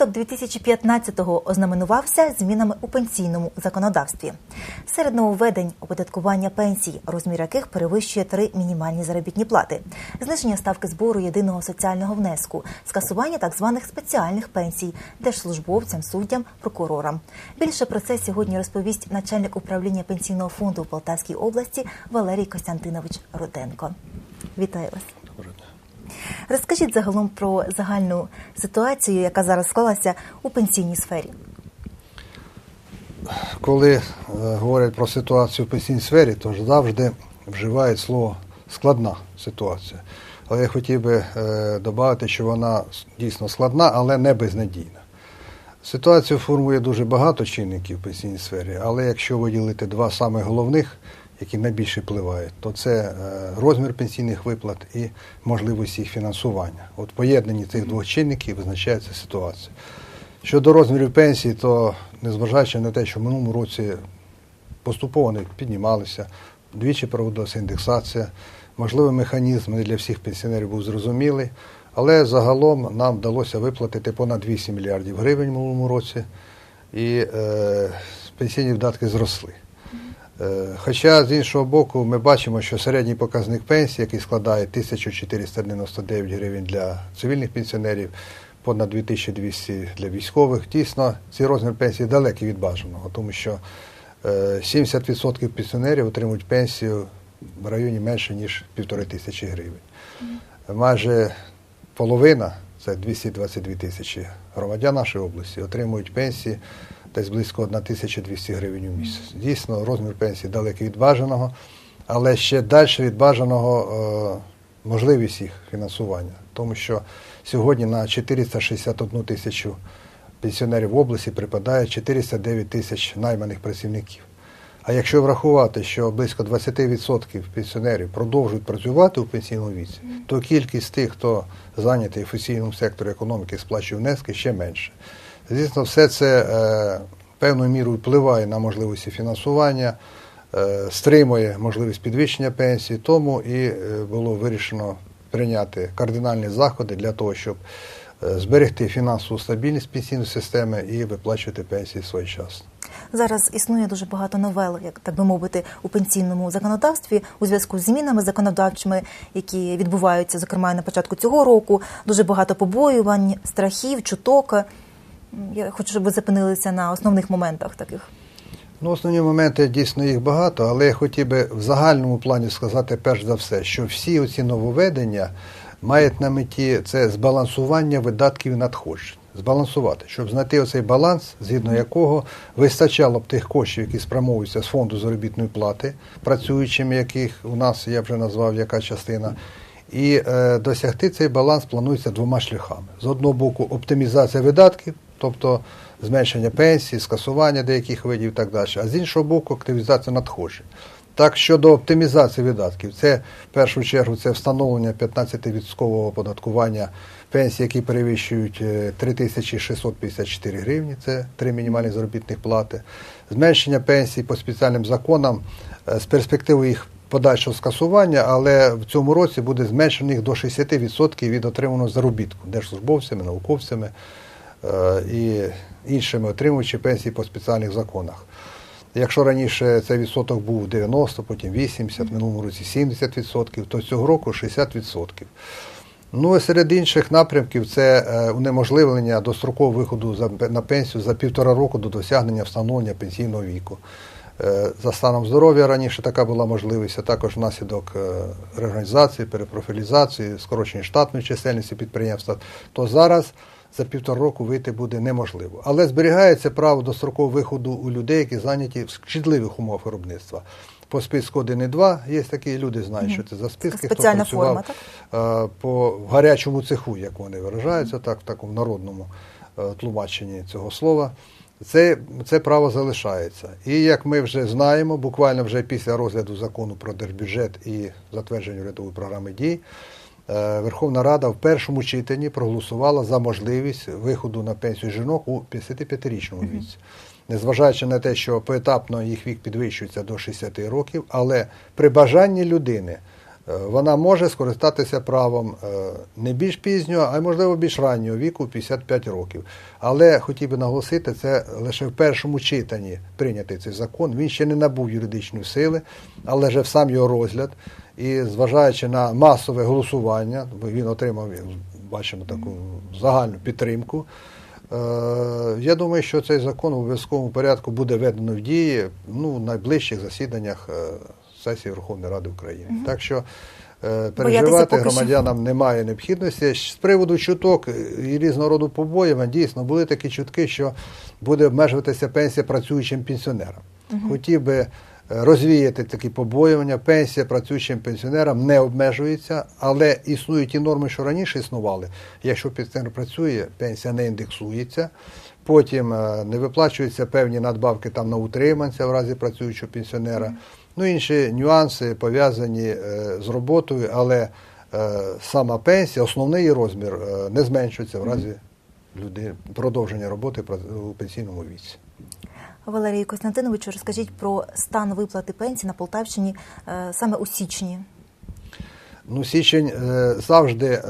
Початок 2015-го ознаменувався змінами у пенсійному законодавстві. Серед нововведень оподаткування пенсій, розмір яких перевищує три мінімальні заробітні плати, зниження ставки збору єдиного соціального внеску, скасування так званих спеціальних пенсій держслужбовцям, суддям, прокурорам. Більше про це сьогодні розповість начальник управління пенсійного фонду в Полтавській області Валерій Костянтинович Руденко. Вітаю вас. Розкажіть загалом про загальну ситуацію, яка зараз склалася у пенсійній сфері. Коли е, говорять про ситуацію в пенсійній сфері, то завжди вживають слово складна ситуація. Але я хотів би е, додати, що вона дійсно складна, але не безнадійна. Ситуацію формує дуже багато чинників в пенсійній сфері, але якщо виділити два саме головних, які найбільше впливають, то це е, розмір пенсійних виплат і можливість їх фінансування. От поєднанні цих двох чинників визначається ситуація. Щодо розмірів пенсії, то незважаючи на те, що в минулому році поступово вони піднімалися, двічі проводилася індексація, можливий механізм не для всіх пенсіонерів був зрозумілий, але загалом нам вдалося виплатити понад 8 мільярдів гривень в минулому році, і е, пенсійні видатки зросли. Е, Хоча з іншого боку, ми бачимо, що середній показник пенсії, який складає 1499 гривень для цивільних пенсіонерів, понад 2200 для військових, дійсно ці розмір пенсії далекі від бажаного, тому що е, 70% пенсіонерів отримують пенсію в районі менше ніж півтори тисячі гривень. Майже половина, це 222 тисячі громадян нашої області, отримують пенсії десь близько 1200 гривень у місяць. Дійсно, розмір пенсії далекий від бажаного, але ще далі від бажаного е, можливість їх фінансування. Тому що сьогодні на 461 тисячу пенсіонерів в області припадає 409 тисяч найманих працівників. А якщо врахувати, що близько 20% пенсіонерів продовжують працювати у пенсійному віці, то кількість тих, хто зайнятий в офіційному секторі економіки, сплачує внески, ще менше. Звісно, все це е, певною мірою впливає на можливості фінансування, е, стримує можливість підвищення пенсії, тому і е, було вирішено прийняти кардинальні заходи для того, щоб е, зберегти фінансову стабільність пенсійної системи і виплачувати пенсії своєчасно. Зараз існує дуже багато новел, як так би мовити, у пенсійному законодавстві у зв'язку з змінами законодавчими, які відбуваються, зокрема на початку цього року. Дуже багато побоювань, страхів, чуток. Я хочу, щоб ви зупинилися на основних моментах таких. Ну, основні моменти дійсно їх багато, але я хотів би в загальному плані сказати перш за все, що всі оці нововведення мають на меті це збалансування видатків і надходжень. Збалансувати, щоб знайти оцей баланс, згідно якого вистачало б тих коштів, які спрямовуються з фонду заробітної плати, працюючим, яких у нас я вже назвав яка частина. І е, досягти цей баланс планується двома шляхами: з одного боку, оптимізація видатків, тобто зменшення пенсії, скасування деяких видів і так далі, а з іншого боку, активізація надходжень. Так, щодо оптимізації видатків, це в першу чергу це встановлення 15% оподаткування пенсій, які перевищують е, 3654 гривні, це три мінімальні заробітних плати, зменшення пенсій по спеціальним законам е, з перспективою їх подальшого скасування, але в цьому році буде зменшено їх до 60% від отриманого заробітку держслужбовцями, науковцями е, і іншими отримуючи пенсії по спеціальних законах. Якщо раніше цей відсоток був 90, потім 80, в минулому році 70%, то цього року 60%. Ну і серед інших напрямків це е, унеможливлення дострокового виходу на пенсію за півтора року до досягнення встановлення пенсійного віку. Е, За станом здоров'я раніше така була можливість, а також внаслідок е, реорганізації, перепрофілізації, скорочення штатної чисельності підприємства, то зараз за півтора року вийти буде неможливо. Але зберігається право дострокового виходу у людей, які зайняті в шкідливих умовах виробництва. По списку 1 і 2 є такі люди, знають, що це за списки, хто працював форма, е, по гарячому цеху, як вони виражаються, так, в такому народному е, тлумаченні цього слова. Це, це право залишається. І як ми вже знаємо, буквально вже після розгляду закону про держбюджет і затвердження урядової програми дій, Верховна Рада в першому читанні проголосувала за можливість виходу на пенсію жінок у 55-річному віці. Незважаючи на те, що поетапно їх вік підвищується до 60 років, але при бажанні людини е, вона може скористатися правом е, не більш пізнього, а й можливо більш раннього віку 55 років. Але хотів би наголосити, це лише в першому читанні прийнятий цей закон. Він ще не набув юридичної сили, але вже в сам його розгляд. І зважаючи на масове голосування, він отримав, бачимо таку загальну підтримку. Е, Я думаю, що цей закон в обов'язковому порядку буде введено в дії ну, в найближчих засіданнях е, сесії Верховної Ради України. Так що е, переживати громадянам немає необхідності. З приводу чуток і різного роду побоювань, дійсно, були такі чутки, що буде обмежуватися пенсія працюючим пенсіонерам. Хотів би розвіяти такі побоювання. Пенсія працюючим пенсіонерам не обмежується, але існують ті норми, що раніше існували. Якщо пенсіонер працює, пенсія не індексується. Потім е, не виплачуються певні надбавки там на утриманця в разі працюючого пенсіонера. Ну, інші нюанси пов'язані е, з роботою, але е, сама пенсія, основний її розмір не зменшується в разі люди, продовження роботи у пенсійному віці. Валерію Костянтиновичу, розкажіть про стан виплати пенсії на Полтавщині е, саме у січні. Ну, січень е, завжди е,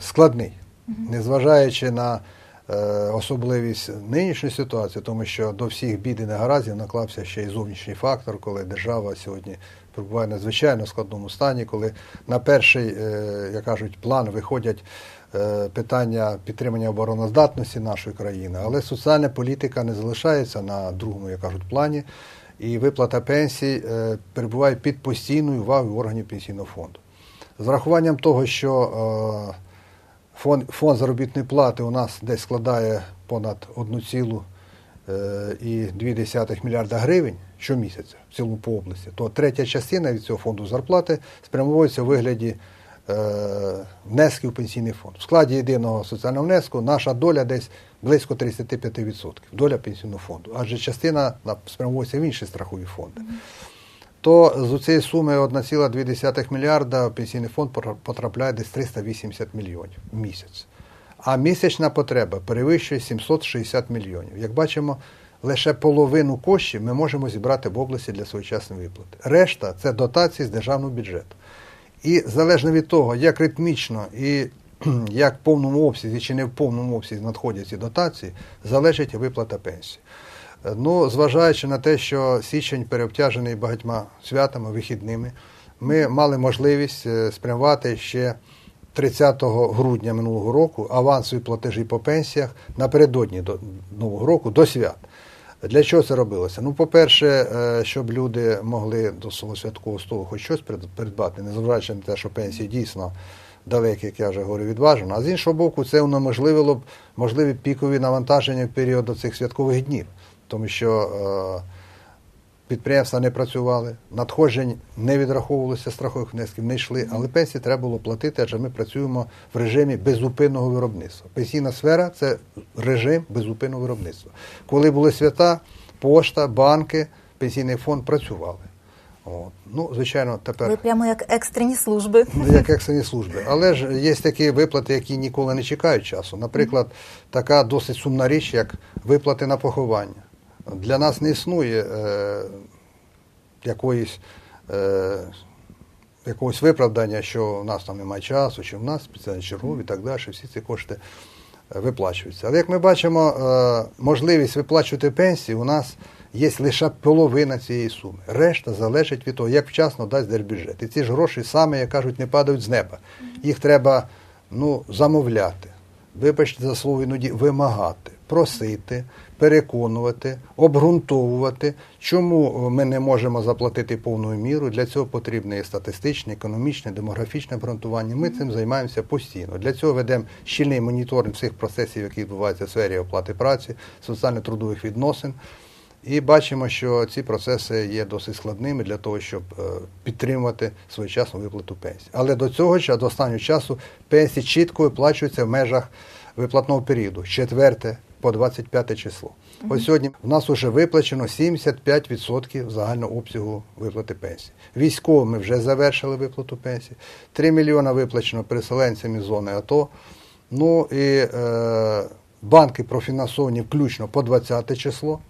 складний, незважаючи на особливість нинішньої ситуації, тому що до всіх бід і негараздів наклався ще й зовнішній фактор, коли держава сьогодні перебуває в надзвичайно складному стані, коли на перший, е, як кажуть, план виходять е, питання підтримання обороноздатності нашої країни, але соціальна політика не залишається на другому, як кажуть, плані. І виплата пенсій е, перебуває під постійною увагою органів пенсійного фонду. З рахуванням того, що фонд, фонд заробітної плати у нас десь складає понад 1,2 мільярда гривень щомісяця в цілому по області, то третя частина від цього фонду зарплати спрямовується у вигляді е, внесків в пенсійний фонд. В складі єдиного соціального внеску наша доля десь близько 35%, доля пенсійного фонду, адже частина спрямовується в інші страхові фонди то з цієї суми 1,2 мільярда пенсійний фонд потрапляє десь 380 мільйонів в місяць. А місячна потреба перевищує 760 мільйонів. Як бачимо, лише половину коштів ми можемо зібрати в області для своєчасної виплати. Решта це дотації з державного бюджету. І залежно від того, як ритмічно і як в повному обсязі чи не в повному обсязі надходять ці дотації, залежить виплата пенсії. Ну, зважаючи на те, що січень переобтяжений багатьма святами, вихідними, ми мали можливість е, спрямувати ще 30 грудня минулого року авансові платежі по пенсіях напередодні до Нового року до свят. Для чого це робилося? Ну, по-перше, е, щоб люди могли до свого святкового столу хоч щось придбати, незважаючи на те, що пенсії дійсно далекі, як я вже говорю, відважено. А з іншого боку, це унеможливило б можливі пікові навантаження в період до цих святкових днів, тому що е, підприємства не працювали, надходжень не відраховувалося страхових внесків, не йшли, але пенсії треба було платити, адже ми працюємо в режимі безупинного виробництва. Пенсійна сфера це режим безупинного виробництва. Коли були свята, пошта, банки, пенсійний фонд працювали. От. Ну, звичайно, тепер Ви прямо як екстрені служби. Ну, як екстрені служби. Але ж є такі виплати, які ніколи не чекають часу. Наприклад, така досить сумна річ, як виплати на поховання. Для нас не існує е, якоїсь, е, якогось виправдання, що у нас там немає часу, чи в нас спеціальні чергові і так далі, всі ці кошти е, виплачуються. Але як ми бачимо, е, можливість виплачувати пенсії у нас є лише половина цієї суми. Решта залежить від того, як вчасно дасть держбюджет. І ці ж гроші саме, як кажуть, не падають з неба. Їх треба ну, замовляти, вибачте за слово іноді вимагати, просити, переконувати, обґрунтовувати, чому ми не можемо заплатити повною міру. Для цього потрібне і статистичне, економічне, демографічне обґрунтування. Ми цим займаємося постійно. Для цього ведемо щільний моніторинг всіх процесів, які відбуваються в сфері оплати праці, соціально-трудових відносин. І бачимо, що ці процеси є досить складними для того, щоб е, підтримувати своєчасну виплату пенсій. Але до цього часу, до останнього часу, пенсії чітко виплачуються в межах виплатного періоду, 4 по 25 число. Ось сьогодні в нас вже виплачено 75% загального обсягу виплати пенсії. Військовим ми вже завершили виплату пенсії. 3 мільйона виплачено переселенцям із зони АТО. Ну і е, банки профінансовані включно по 20 число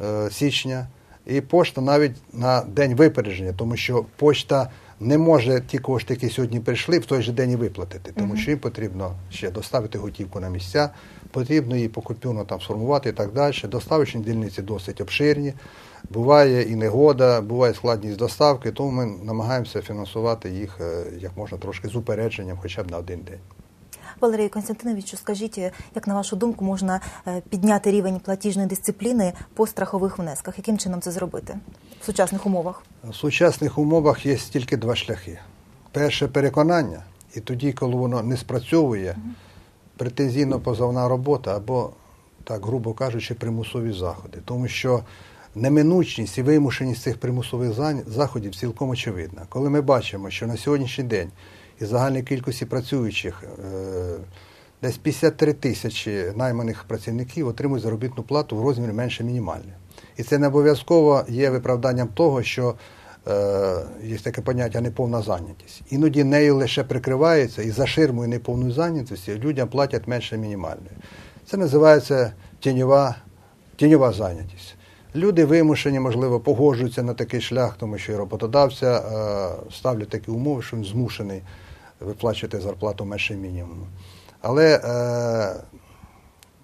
е, січня, і пошта навіть на день випередження, тому що пошта не може ті кошти, які сьогодні прийшли, в той же день і виплатити, тому що їм потрібно ще доставити готівку на місця, потрібно її покупюно там сформувати і так далі. Доставочні дільниці досить обширні. Буває і негода, буває складність доставки, тому ми намагаємося фінансувати їх е, як можна трошки з упередженням, хоча б на один день. Валерію Константиновичу, скажіть, як на вашу думку можна е, підняти рівень платіжної дисципліни по страхових внесках? Яким чином це зробити в сучасних умовах? В сучасних умовах є тільки два шляхи. Перше переконання, і тоді, коли воно не спрацьовує, претензійно-позовна робота або, так грубо кажучи, примусові заходи. Тому що неминучність і вимушеність цих примусових заходів цілком очевидна. Коли ми бачимо, що на сьогоднішній день із загальної кількості працюючих е, десь 53 тисячі найманих працівників отримують заробітну плату в розмірі менше мінімальної. І це не обов'язково є виправданням того, що е, є таке поняття неповна зайнятість. Іноді нею лише прикривається і за ширмою неповної зайнятості людям платять менше мінімальної. Це називається тіньова, тіньова зайнятість. Люди вимушені, можливо, погоджуються на такий шлях, тому що і роботодавця е, ставлять такі умови, що він змушений виплачувати зарплату менше мінімуму. Але е,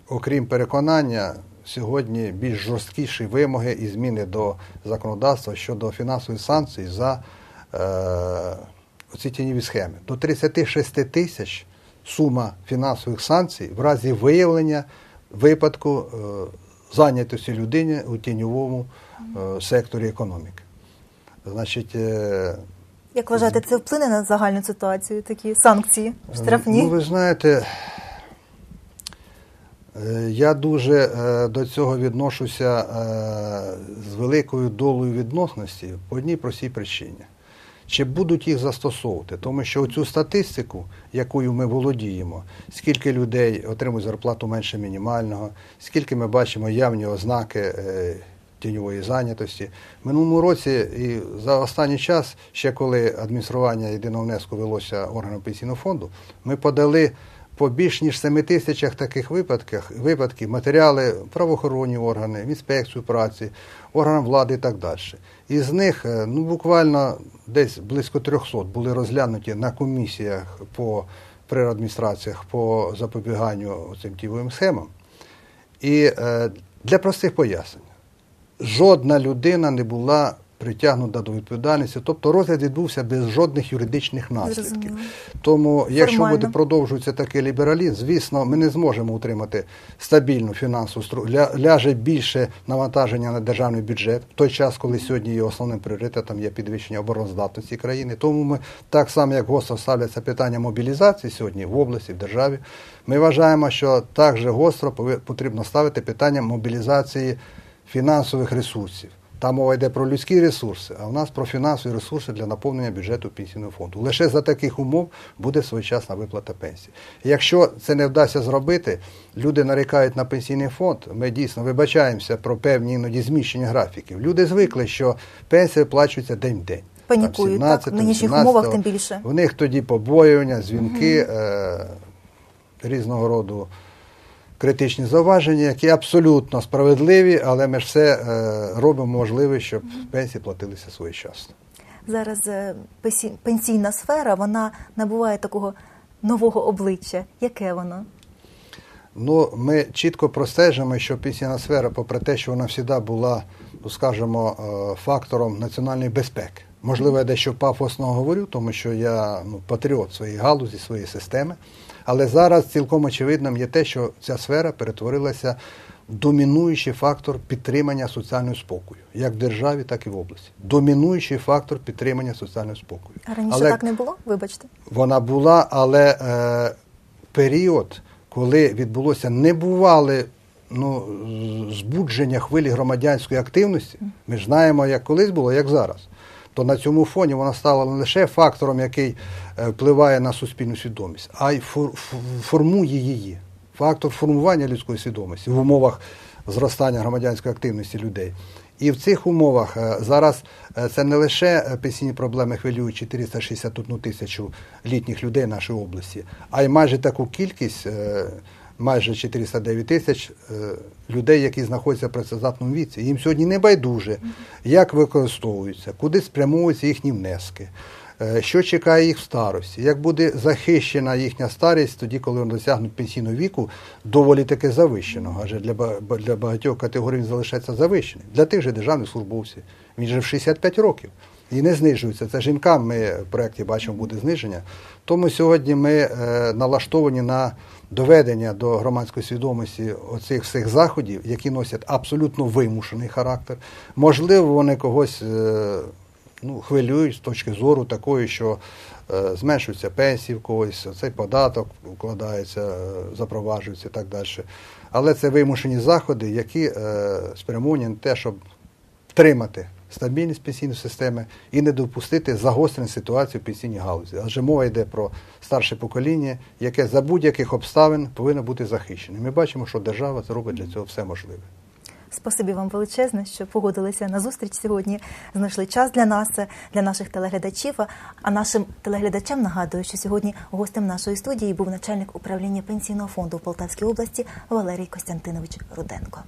окрім переконання, сьогодні більш жорсткіші вимоги і зміни до законодавства щодо фінансових санкцій за е, оці тіньові схеми. До 36 тисяч сума фінансових санкцій в разі виявлення випадку е, зайнятості людини у тіньовому е, секторі економіки. Значить, е, Як вважаєте, це вплине на загальну ситуацію? Такі санкції штрафні? Ну, ви знаєте, е, я дуже е, до цього відношуся е, з великою долею відносності по одній простій причині. Чи будуть їх застосовувати? Тому що цю статистику, якою ми володіємо, скільки людей отримують зарплату менше мінімального, скільки ми бачимо явні ознаки тіньової зайнятості. Минулому році і за останній час, ще коли адміністрування єдиного внеску велося органом пенсійного фонду, ми подали по більш ніж 7 тисячах таких випадках, випадків матеріали правоохоронні органи, інспекцію праці, органам влади і так далі. Із них е, ну, буквально десь близько 300 були розглянуті на комісіях по при адміністраціях по запобіганню цим тівовим схемам. І е, для простих пояснень, жодна людина не була притягнута до відповідальності, тобто розгляд відбувся без жодних юридичних наслідків. Зрозуміло. Тому, якщо Формально. буде продовжуватися такий лібералізм, звісно, ми не зможемо утримати стабільну фінансову стру... ля- ляже більше навантаження на державний бюджет в той час, коли сьогодні є основним пріоритетом є підвищення обороноздатності країни. Тому ми так само, як гостро ставляться питання мобілізації сьогодні в області, в державі. Ми вважаємо, що так же гостро потрібно ставити питання мобілізації фінансових ресурсів. Там мова йде про людські ресурси, а у нас про фінансові ресурси для наповнення бюджету пенсійного фонду. Лише за таких умов буде своєчасна виплата пенсії. Якщо це не вдасться зробити, люди нарікають на пенсійний фонд. Ми дійсно вибачаємося про певні іноді зміщення графіків. Люди звикли, що пенсія виплачується день в день. Панікують, так, в нинішніх умовах тим більше. В них тоді побоювання, дзвінки, е, різного роду критичні зауваження, які абсолютно справедливі, але ми ж все е, робимо можливе, щоб пенсії платилися своєчасно. Зараз е, пенсійна сфера вона набуває такого нового обличчя. Яке воно? Ну, ми чітко простежимо, що пенсійна сфера, попри те, що вона завжди була, ну, скажімо, е, фактором національної безпеки. Можливо, я дещо пафосно говорю, тому що я ну, патріот своєї галузі, своєї системи. Але зараз цілком очевидним є те, що ця сфера перетворилася в домінуючий фактор підтримання соціального спокою, як в державі, так і в області. Домінуючий фактор підтримання соціального спокою. А раніше Але так не було? Вибачте. вона була, але е, період, коли відбулося небувале ну, збудження хвилі громадянської активності, ми ж знаємо, як колись було, як зараз. То на цьому фоні вона стала не лише фактором, який е, впливає на суспільну свідомість, а й фор- формує її. Фактор формування людської свідомості в умовах зростання громадянської активності людей. І в цих умовах е, зараз е, це не лише пенсійні проблеми хвилюють 461 тисячу літніх людей нашої області, а й майже таку кількість, майже 409 тисяч е, людей, які знаходяться в працездатному віці. Їм сьогодні не байдуже, як використовуються, куди спрямовуються їхні внески. Е, Що чекає їх в старості? Як буде захищена їхня старість, тоді, коли вони досягнуть пенсійного віку, доволі таки завищеного, адже для, для багатьох категорій він залишається завищений. Для тих же державних службовців. Він же в 65 років і не знижується. Це жінкам ми в проєкті бачимо буде зниження. Тому сьогодні ми е, налаштовані на доведення до громадської свідомості оцих всіх заходів, які носять абсолютно вимушений характер. Можливо, вони когось е, ну, хвилюють з точки зору такої, що е, зменшуються пенсії в когось, цей податок вкладається, запроваджується і так далі. Але це вимушені заходи, які спрямовані на те, щоб тримати стабільність пенсійної системи і не допустити загострення ситуації в пенсійній галузі. Адже мова йде про старше покоління, яке за будь-яких обставин повинно бути захищеним. Ми бачимо, що держава зробить для цього все можливе. Спасибі вам величезне, що погодилися на зустріч сьогодні. Знайшли час для нас, для наших телеглядачів. А нашим телеглядачам нагадую, що сьогодні гостем нашої студії був начальник управління пенсійного фонду в Полтавській області Валерій Костянтинович Руденко.